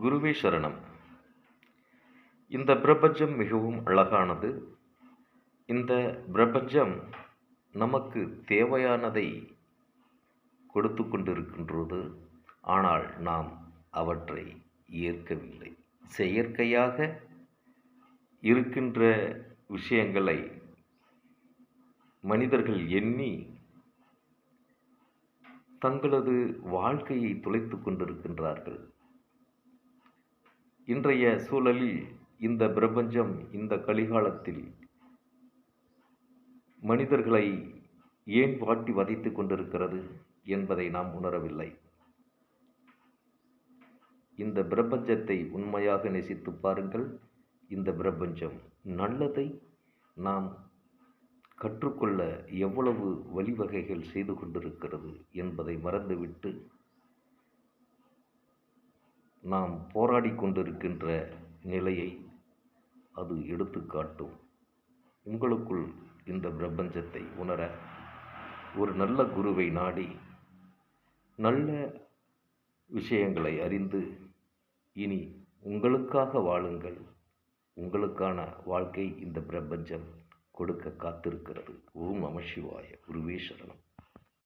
குருவே சரணம். இந்த பிரபஞ்சம் மிகவும் அழகானது. இந்த பிரபஞ்சம் நமக்கு தேவையானதை கொடுத்து கொண்டிருக்கின்றது. ஆனால் நாம் அவற்றை ஏற்கவில்லை. செயற்கையாக இருக்கின்ற விஷயங்களை மனிதர்கள் எண்ணி தங்களது வாழ்க்கையை துளைத்து கொண்டிருக்கின்றார்கள். இன்றைய சூழலில் இந்த பிரபஞ்சம் இந்த கலிகாலத்தில் மனிதர்களை ஏன் வாட்டி வதைத்து கொண்டிருக்கிறது என்பதை நாம் உணரவில்லை. இந்த பிரபஞ்சத்தை உண்மையாக நேசித்து பாருங்கள். இந்த பிரபஞ்சம் நல்லதை நாம் கற்றுக்கொள்ள எவ்வளவு வழிவகைகள் செய்து கொண்டிருக்கிறது என்பதை மறந்துவிட்டு நாம் போராடி கொண்டிருக்கின்ற நிலையை அது எடுத்துக்காட்டும். உங்களுக்குள் இந்த பிரபஞ்சத்தை உணர ஒரு நல்ல குருவை நாடி நல்ல விஷயங்களை அறிந்து இனி உங்களுக்காக வாழுங்கள். உங்களுக்கான வாழ்க்கை இந்த பிரபஞ்சம் கொடுக்க காத்திருக்கிறது. ஓம் நம சிவாய. குருவே